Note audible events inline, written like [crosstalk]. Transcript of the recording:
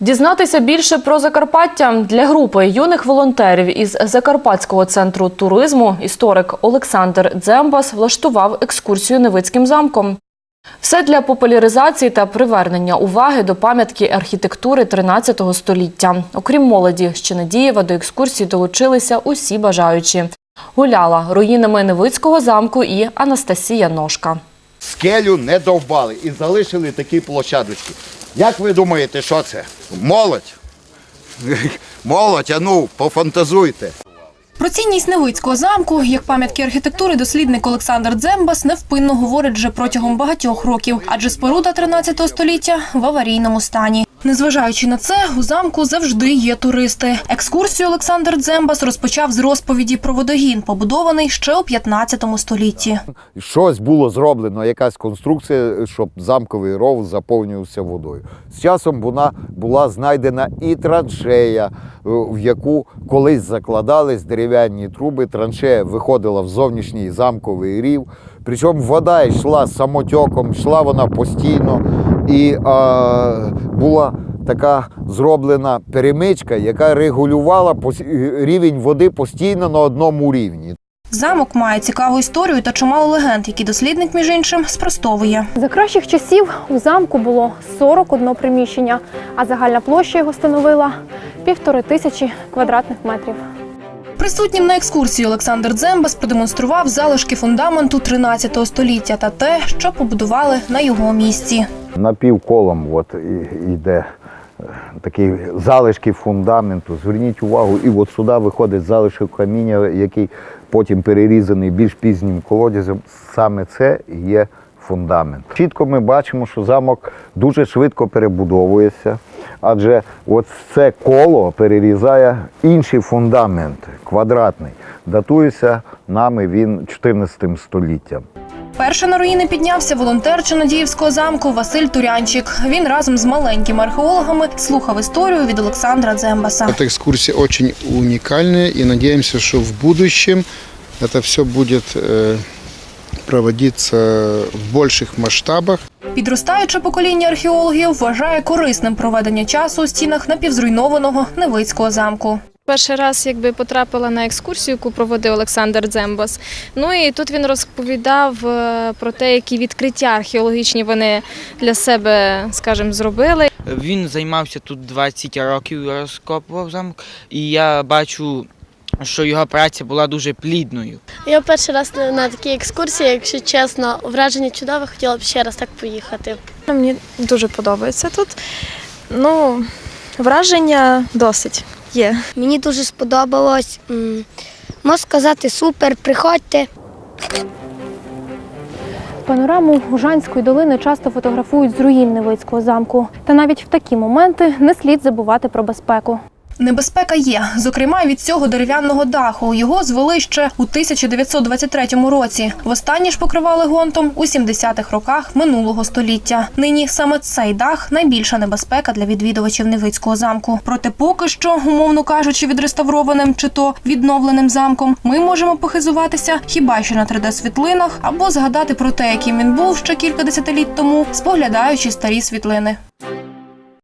Дізнатися більше про Закарпаття для групи юних волонтерів із Закарпатського центру туризму історик Олександр Дзембас влаштував екскурсію Невицьким замком. Все для популяризації та привернення уваги до пам'ятки архітектури 13 століття. Окрім молоді з Чинадієва, до екскурсії долучилися усі бажаючі. Гуляла руїнами Невицького замку і Анастасія Ножка. Скелю не довбали і залишили такі площадочки. Як ви думаєте, що це? Молодь? [laughs] Молодь, а ну, пофантазуйте. Про цінність Невицького замку як пам'ятки архітектури дослідник Олександр Дзембас невпинно говорить вже протягом багатьох років, адже споруда 13 століття в аварійному стані. Незважаючи на це, у замку завжди є туристи. Екскурсію Олександр Дзембас розпочав з розповіді про водогін, побудований ще у 15 столітті. Щось було зроблено, якась конструкція, щоб замковий ров заповнювався водою. З часом вона була знайдена і траншея, е, в яку колись закладались дерев'яні труби. Траншея виходила в зовнішній замковий рів. Причому вода йшла самотьоком, йшла вона постійно. І е, була така зроблена перемичка, яка регулювала рівень води постійно на одному рівні. Замок має цікаву історію та чимало легенд, які дослідник, між іншим, спростовує. За кращих часів у замку було 41 приміщення, а загальна площа його становила півтори тисячі квадратних метрів. Присутнім на екскурсії Олександр Дзембас продемонстрував залишки фундаменту 13 століття та те, що побудували на його місці. напівколом от, і- йде е, такі залишки фундаменту. Зверніть увагу, і от сюди виходить залишок каміння, який потім перерізаний більш пізнім колодязем. Саме це є фундамент. Чітко ми бачимо, що замок дуже швидко перебудовується, адже от це коло перерізає інший фундамент, квадратний. Датується нами він 14 століттям. Перше на руїни піднявся волонтер Чинодіївського замку Василь Турянчик. Він разом з маленькими археологами слухав історію від Олександра Дзембаса. Эта экскурсия очень уникальная и надеемся, что в будущем это все будет проводиться в больших масштабах. Підростаюче покоління археологів вважає корисним проведення часу у стінах напівзруйнованого Невицького замку. Перший раз якби потрапила на екскурсію, яку проводив Олександр Дзембас. Ну і тут він розповідав е, про те, які відкриття археологічні вони для себе, скажімо, зробили. Він займався тут 20 років, розкопував замок, і я бачу, що його праця була дуже плідною. Я перший раз на- такій екскурсії, якщо чесно, враження чудове, хотіла б ще раз так поїхати. Мені дуже подобається тут. Ну, враження досить є. Мені дуже сподобалось. Можу сказати, супер, приходьте. Панораму Гужанської долини часто фотографують з руїн Невицького замку. Та навіть в такі моменти не слід забувати про безпеку. Небезпека є, зокрема від цього дерев'яного даху. Його звели ще у 1923 році. Востаннє ж покривали гонтом у 70-х роках минулого століття. Нині саме цей дах найбільша небезпека для відвідувачів Невицького замку. Проте поки що, умовно кажучи, відреставрованим чи то відновленим замком, ми можемо похизуватися хіба що на 3D-світлинах або згадати про те, яким він був ще кілька десятиліть тому, споглядаючи старі світлини.